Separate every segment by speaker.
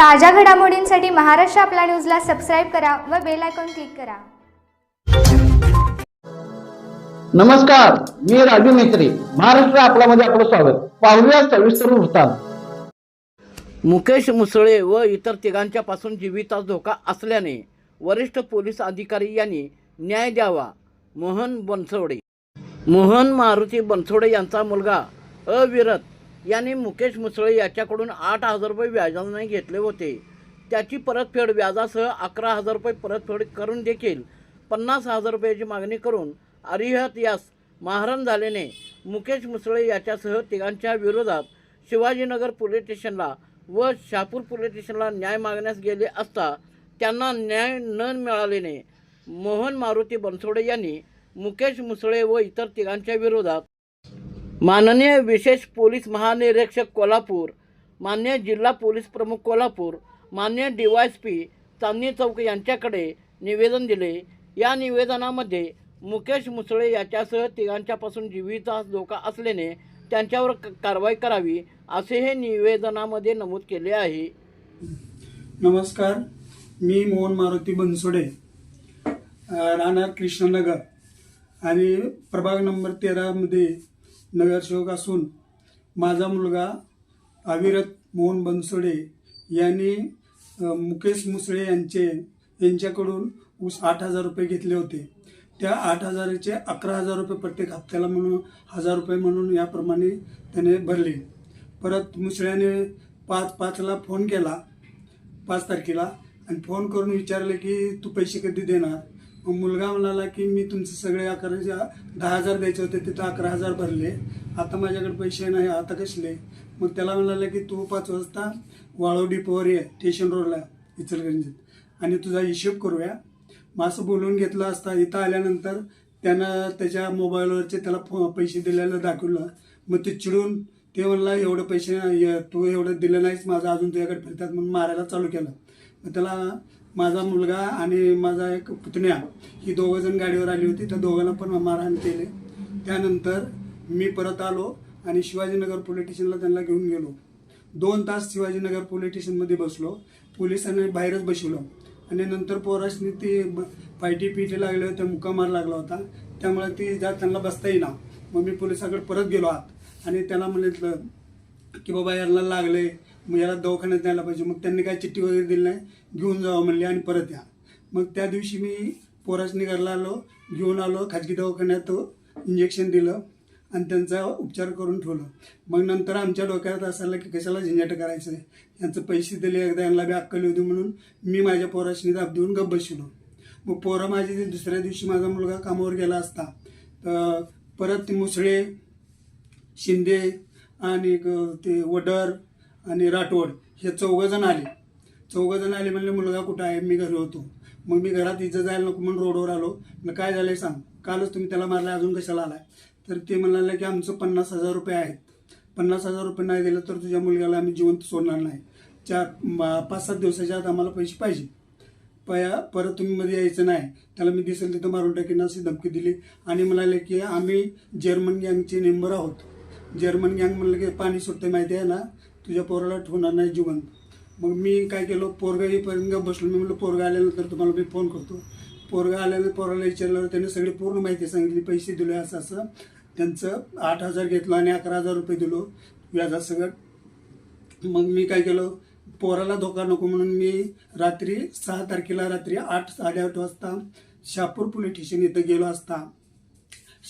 Speaker 1: ताज्या घडामोडींसाठी महाराष्ट्र आपला न्यूजला सबस्क्राईब करा व बेल आयकॉन क्लिक करा.
Speaker 2: नमस्कार मी राजू मेत्री महाराष्ट्र आपल्यामध्ये आपलं स्वागत. पाहूया सविस्तर वृत्तांत.
Speaker 3: मुकेश मुसळे व इतर तिघांच्या पासून जीवितास धोका असल्याने वरिष्ठ पोलीस अधिकारी यांनी न्याय द्यावा. मोहन बनसोडे. मोहन मारुती बनसोडे यांचा मुलगा अविरत यांनी मुकेश मुसळे याच्याकडून आठ हजार रुपये व्याजाने घेतले होते. त्याची परतफेड व्याजासह अकरा हजार रुपये परतफेड करून देखील पन्नास हजार रुपयाची मागणी करून अरिहत यास महारण झाल्याने मुकेश मुसळे याच्यासह तिघांच्या विरोधात शिवाजीनगर पोलीस स्टेशनला व शहापूर पोलीस स्टेशनला न्याय मागण्यास गेले असता त्यांना न्याय न मिळाल्याने मोहन मारुती बनसोडे यांनी मुकेश मुसळे व इतर तिघांच्या विरोधात माननीय विशेष पोलीस महानिरीक्षक कोल्हापूर मान्य जिल्हा पोलीस प्रमुख कोल्हापूर मान्य D Y S P Chandni Chowk यांच्याकडे निवेदन दिले. या निवेदनामध्ये मुकेश मुसळे याच्यासह तिघांच्यापासून जीवितहास धोका असल्याने त्यांच्यावर क- कारवाई करावी असे हे निवेदनामध्ये नमूद केले आहे.
Speaker 4: नमस्कार मी मोहन मारुती बनसोडे राहणार कृष्णनगर आणि प्रभाग नंबर तेरामध्ये नगरसेवक असून माझा मुलगा अविरत मोहन बनसोडे यांनी मुकेश मुसळे यांचे यांच्याकडून ऊस आठ हजार रुपये घेतले होते. त्या आठ हजाराचे अकरा हजार रुपये प्रत्येक हप्त्याला म्हणून हजार रुपये म्हणून याप्रमाणे त्याने भरले. परत मुसळ्याने पाच पाचला फोन केला पाच तारखेला आणि फोन करून विचारले की तू पैसे कधी देणार? मुलगा म्हणाला की मी तुमचे सगळे अकरा दहा हजार द्यायचे होते तिथं अकरा हजार भरले. आता माझ्याकडे पैसे नाही आता कसले मग त्याला म्हणाला की तू पाच वाजता वाळू डिपोवर ये स्टेशन रोडला इचलकरंजीत. आणि तुझा हिशोब करूया. मग असं बोलून घेतलं असता इथं आल्यानंतर त्यानं त्याच्या मोबाईलवरचे त्याला फो पैसे दिलेलं दाखवलं. मग ते चिडून ते म्हणला एवढं पैसे तू एवढं दिलं नाहीस माझं अजून तुझ्याकडे फिरतात. म्हणून मारायला चालू केलं. मग त्याला माझा मुलगा आणि माझा एक पुतण्या ही दोघं जण गाडीवर आली होती त्या दोघांना पण मारहाण केले. त्यानंतर मी परत आलो आणि शिवाजीनगर पोलीस स्टेशनला त्यांना घेऊन गेलो. दोन तास शिवाजीनगर पोलीस स्टेशनमध्ये बसलो. पोलिसांनी बाहेरच बसवलं. आणि नंतर पोराशनी ती ब- पायटी पिटी लागले होते मुका मार लागला होता. त्यामुळे ती ज्या त्यांना बसता येईना. मग मी पोलिसाकडे परत गेलो आत. आणि त्याला म्हटलं की बाबा यांना लागले. मग याला दवाखान्यात न्यायला पाहिजे. मग त्यांनी काय चिठ्ठी वगैरे दिली नाही घेऊन जावं म्हणले आणि परत या. मग त्या दिवशी मी पोरासनी घरला आलो घेऊन आलो खाजगी दवाखान्यात इंजेक्शन दिलं आणि त्यांचा उपचार करून ठेवलं. मग नंतर आमच्या डोक्यात असायला की कशाला झंझट करायचं यांचं पैसे दिले एकदा यांना बी अक्कली होती म्हणून मी माझ्या पोरासनी दाब देऊन गप्प बसलो. मग पोरं माझी दुसऱ्या दिवशी माझा मुलगा कामावर गेला असता. तर परत ते मुसळे शिंदे आणि ते वडर आणि राठोड हे चौघजण आले. चौघजण आले म्हणले मुलगा कुठं आहे? मी घरी होतो. मग मी घरात इथं जायला नको म्हणून रोडवर आलो. मग काय झालंय सांग? कालच तुम्ही त्याला मारला अजून कशाला आलाय? तर ते म्हणाले की आमचं पन्नास हजार रुपये आहेत. पन्नास हजार रुपये नाही दिलं तर तुझ्या मुलग्याला आम्ही जिवंत सोडणार नाही. चार पाच सात दिवसाच्या आत आम्हाला पैसे पाहिजे. पया परत तुम्ही मध्ये यायचं नाही. त्याला मी दिसेल तिथं मारून टाकीन अशी धमकी दिली. आणि म्हणाले की आम्ही जर्मन गँगचे मेंबर आहोत. जर्मन गँग म्हणलं की पाणी सुटते माहिती आहे ना? तुझ्या पोराला ठेवणार नाही जिवंत मग मी काय केलं पोरगा येईपर्यंत बसलो. मी म्हणलं पोरगा आल्यानंतर तुम्हाला मी फोन करतो. पोरगा आल्यानंतर पोराला विचारल्यावर त्याने सगळी पूर्ण माहिती सांगितली पैसे दिले असं असं. त्यांचं आठ हजार घेतलं आणि अकरा हजार रुपये दिलो. व्याजात सगळं. मग मी काय केलं पोराला धोका नको म्हणून मी रात्री सहा तारखेला रात्री आठ साडेआठ वाजता शहापूर पोलीस स्टेशन इथं गेलो असता.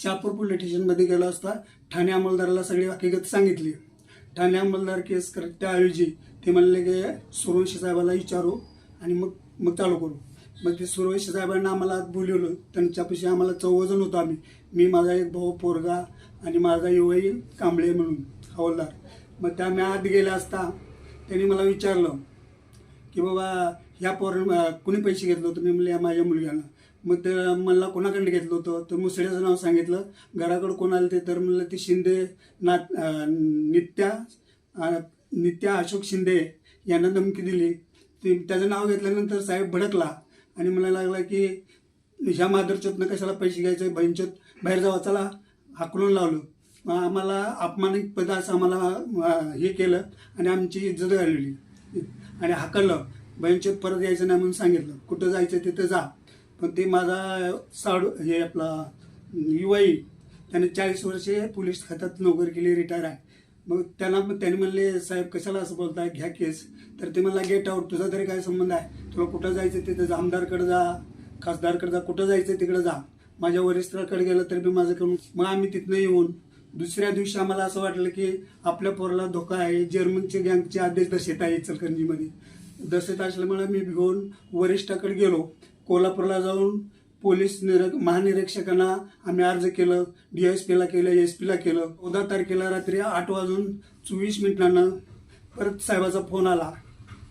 Speaker 4: शहापूर पोलीस स्टेशनमध्ये गेलो असता ठाणे अंमलदाराला सगळी हकीकत सांगितली. ठाणे अंमलदार केस करत त्याऐवजी ते म्हणले की सुरवंशी साहेबाला विचारू आणि मग मग चालू करू. मग ते सुरवंशी साहेबांना आम्हाला आत बोलवलं. त्यांच्यापाशी आम्हाला चौघजण होतो आम्ही. मी माझा एक भाऊ पोरगा आणि माझा युवाई कांबळे म्हणून हवालदार. मग त्या मी आत गेल्या असता त्यांनी मला विचारलं की बाबा ह्या पोर कुणी पैसे घेतलं होतं? मी म्हणले या माझ्या मुलग्यानं. मग ते मला कोणाकडे घेतलं होतं? तर मुसळ्याचं नाव सांगितलं. घराकडं कोण आलं ते? तर म्हणलं ते शिंदे ना नित्या नित्या अशोक शिंदे यांना धमकी दिली. ते त्याचं नाव घेतल्यानंतर साहेब भडकला आणि मला लागला की ह्या मादरचोतनं कशाला पैसे घ्यायचे? बहिणचोत बाहेर जावा चला हाकलून लावलं. मग आम्हाला अपमानित पद असं आम्हाला हे केलं आणि आमची इज्जत घालवली. आणि हाकललं. बँकेत परत यायचं नाही म्हणून सांगितलं. कुठं जायचं तिथं जा. पण ते माझा साडू हे आपला युवाई त्याने चाळीस वर्षे पोलीस खात्यात नोकरी केली रिटायर आहे. मग त्यांना त्यांनी म्हणले साहेब कशाला असं बोलताय? घ्या केस. तर ते म्हणला गेट आउट तुझा तरी काय संबंध आहे? तुला कुठं जायचं तिथं? आमदारकडे जा खासदारकडे जा कुठं जायचं तिकडे जा. माझ्या वरिष्ठाकडे गेलं तर मी माझं करून मग आम्ही तिथनं येऊन दुसऱ्या दिवशी आम्हाला असं वाटलं की आपल्या पोराला धोका आहे. जर्मनचे गँगचे आदेश दशेत आहे इचलकरंजीमध्ये. दशेत असल्यामुळे मी घेऊन वरिष्ठाकडे गेलो. कोल्हापूरला जाऊन पोलीस निरक महानिरीक्षकांना आम्ही अर्ज केलं डी एस पीला केलं एस पीला केलं. चौदा तारखेला रात्री आठ वाजून चोवीस मिनिटानं परत साहेबाचा फोन आला.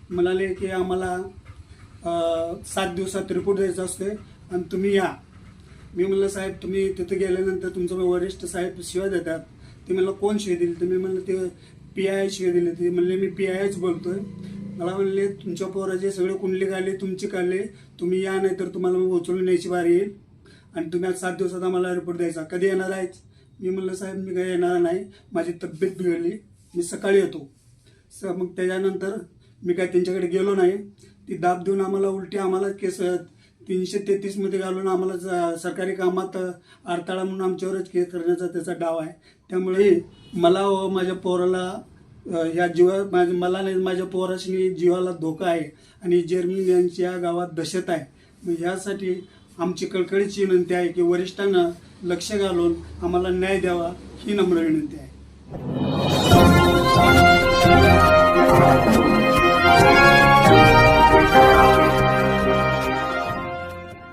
Speaker 4: म्हणाले की आम्हाला सात दिवसात रिपोर्ट द्यायचा असते आणि तुम्ही या. मी म्हणलं साहेब तुम्ही तिथे गेल्यानंतर तुमचं वरिष्ठ साहेब शिवाय देतात. ते म्हणलं कोण शिवाय दिली? तुम्ही म्हणलं ते पी आय शिवाय दिले ते म्हणले मी पी आय आयच बोलतोय. मला म्हणले तुमच्या पोराचे सगळे कुंडली काढले तुमचे काढले. तुम्ही या नाही तर तुम्हाला मग उचलून न्यायची बारी येईल. आणि तुम्ही आज सात दिवसात आम्हाला रिपोर्ट द्यायचा. कधी येणार आहेत? मी म्हणलं साहेब मी काही येणार नाही. माझी तब्येत बिघडली. मी सकाळी येतो. स मग त्याच्यानंतर मी काय त्यांच्याकडे गेलो नाही. ती दाब देऊन आम्हाला उलटी आम्हाला केस तीनशे तेहतीसमध्ये घालून आम्हाला सरकारी कामात अडथळा म्हणून आमच्यावरच केस करण्याचा त्याचा डाव आहे. त्यामुळे मला व माझ्या पोराला ह्या जीवा माझ्या मला नाही माझ्या पोराशी जीवाला धोका आहे आणि जर्मनी यांच्या गावात दहशत आहे. मग यासाठी आमची कळकळीची विनंती आहे की वरिष्ठांना लक्ष घालून आम्हाला न्याय द्यावा ही नम्र विनंती आहे.